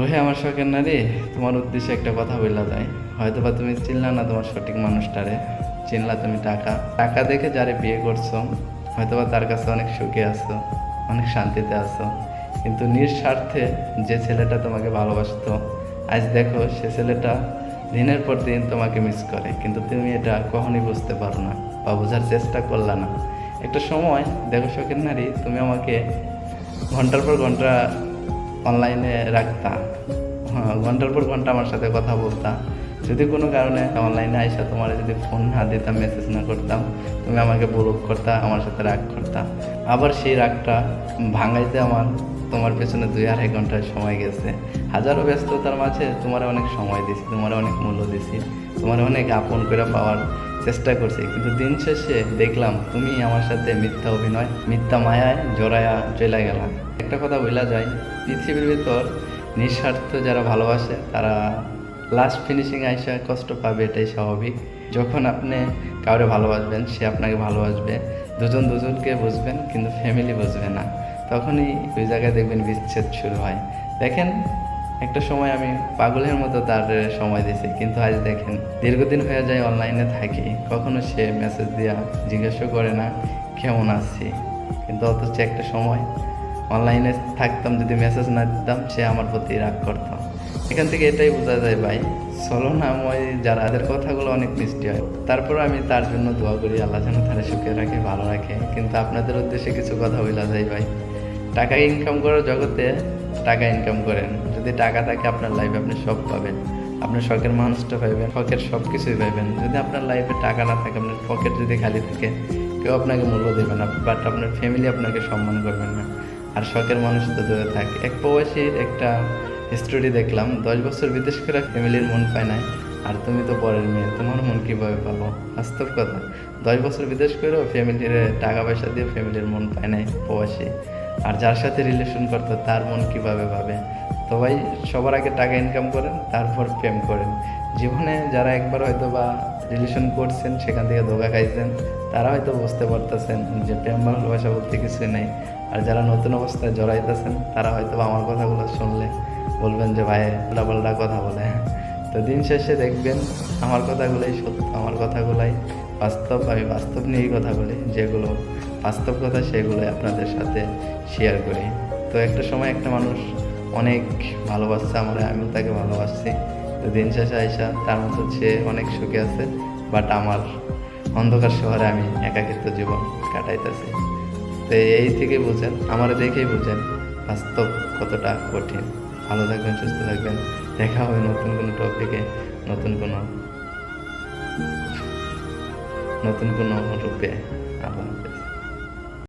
ওহে আমার শখের নারী, তোমার উদ্দেশ্যে একটা কথা বললা যায়। হয়তো বা তুমি চিনলা না তোমার সঠিক মানুষটারে। চিনলা তুমি টাকা। টাকা দেখে যারে বিয়ে করছ হয়তো বা তার কাছে অনেক সুখে আছো, অনেক শান্তিতে আছো। কিন্তু নিঃস্বার্থে যে ছেলেটা তোমাকে ভালোবাসতো, আজ দেখো সে ছেলেটা দিনের পর দিন তোমাকে মিস করে। কিন্তু তুমি এটা কখনই বুঝতে পারো না বা বোঝার চেষ্টা করলা না। একটা সময়, দেখো শখের নারী, তুমি আমাকে ঘণ্টার পর ঘণ্টা অনলাইনে রাখতা। হ্যাঁ ঘণ্টার পর ঘণ্টা আমার সাথে কথা বলতাম যদি কোনো কারণে অনলাইনে আইসা তোমার যদি ফোন না দিতাম মেসেজ না করতাম তুমি আমাকে ব্লক করতা, আমার সাথে রাগ করতা। আবার সেই রাগটা ভাঙাইতে আমার, তোমার পেছনে দুই আড়াই ঘণ্টার সময় গেছে। হাজারো ব্যস্ততার মাঝে তোমার অনেক সময় দিছি, তোমার অনেক মূল্য দিছি, তোমার অনেক আপন করে পাওয়ার চেষ্টা করছি, কিন্তু দিন শেষে দেখলাম তুমি আমার সাথে মিথ্যা অভিনয়, মিথ্যা মায়ায় জড়ায়া চলে গেলাম একটা কথা বলা যায়, পৃথিবীর ভিতর নিঃস্বার্থ যারা ভালোবাসে, তারা লাস্ট ফিনিশিং আইসা কষ্ট পাবে, এটাই স্বাভাবিক। যখন আপনি কাউরে ভালোবাসবেন, সে আপনাকে ভালোবাসবে, দুজন দুজনকে বুঝবেন, কিন্তু ফ্যামিলি বুঝবে না। তখনই ওই জায়গায় দেখবেন বিচ্ছেদ শুরু হয়। দেখেন একটা সময় আমি পাগলের মতো তার সময় দিয়েছি কিন্তু আজ দেখেন, দীর্ঘদিন হয়ে যায় অনলাইনে থাকি। কখনো সে মেসেজ দিয়া জিজ্ঞাসা করে না, কেমন আছি? কিন্তু অথচ একটা সময় অনলাইনে থাকতাম, যদি মেসেজ না দিতাম, সে আমার প্রতি রাগ করতাম এখান থেকে এটাই বোঝা যায়, ভাই, চলো না ছলনাময় যারা, তাদের কথাগুলো অনেক মিষ্টি হয়। তারপর আমি তার জন্য দোয়া করি, আল্লাহ যেন তারা সুখে রাখে, ভালো রাখে। কিন্তু আপনাদের উদ্দেশ্যে কিছু কথা বলা যায়, ভাই। টাকা ইনকাম করার জগতে টাকা ইনকাম করেন। যদি টাকা থাকে আপনার লাইফে আপনি সব পাবেন। আপনার শখের মানুষটা পাইবেন, শখের সব কিছুই পাইবেন। যদি আপনার লাইফে টাকা না থাকে, আপনার পকেট যদি খালি থাকে, কেউ আপনাকে মূল্য দেবে না বাট আপনার ফ্যামিলি আপনাকে সম্মান করবেন না। আর শখের মানুষ তো দূরে থাকে। এক প্রবাসীর একটা স্টোরি দেখলাম, দশ বছর বিদেশ করে ফ্যামিলির মন পায় নাই। আর তুমি তো পরের মেয়ে, তোমার মন কীভাবে পাবো? বাস্তব কথা। দশ বছর বিদেশ করেও ফ্যামিলির টাকা পয়সা দিয়ে ফ্যামিলির মন পায় নাই প্রবাসী। আর যার সাথে রিলেশন করতো, তার মন কীভাবে ভাবে? তো সবার আগে টাকা ইনকাম করেন, তারপর প্রেম করেন। জীবনে যারা একবার হয়তো বা রিলেশন করছেন, সেখান থেকে ধোকা খাইছেন, তারা হয়তো বুঝতে পারতেছেন যে প্রেম, ভালোবাসা বলতে কিছুই নেই। আর যারা নতুন অবস্থায় জড়াইতেছেন, তারা হয়তো আমার কথাগুলো শুনলে বলবেন যে, ভাই পাল্টা কথা বলে। তো দিন শেষে দেখবেন আমার কথাগুলোই সত্য আমার কথাগুলাই বাস্তব, আমি বাস্তব নিয়েই কথা বলি, যেগুলো বাস্তব কথা সেগুলোই আপনাদের সাথে শেয়ার করি। তো একটা সময় একটা মানুষ অনেক ভালোবাসছে আমার, আমিও তাকে ভালোবাসছি। তো দিন শেষে আইসা তার মতো সে অনেক সুখে আছে বাট আমার অন্ধকার শহরে আমি একাকিত্ব জীবন কাটাইতেছি। তো এই থেকে বুঝেন, আমার দেখেই বুঝেন বাস্তব কতটা কঠিন। ভালো থাকবেন, সুস্থ থাকবেন। দেখা হবে নতুন কোনো টপিকে নতুন কোনো নতুন কোনো রূপে।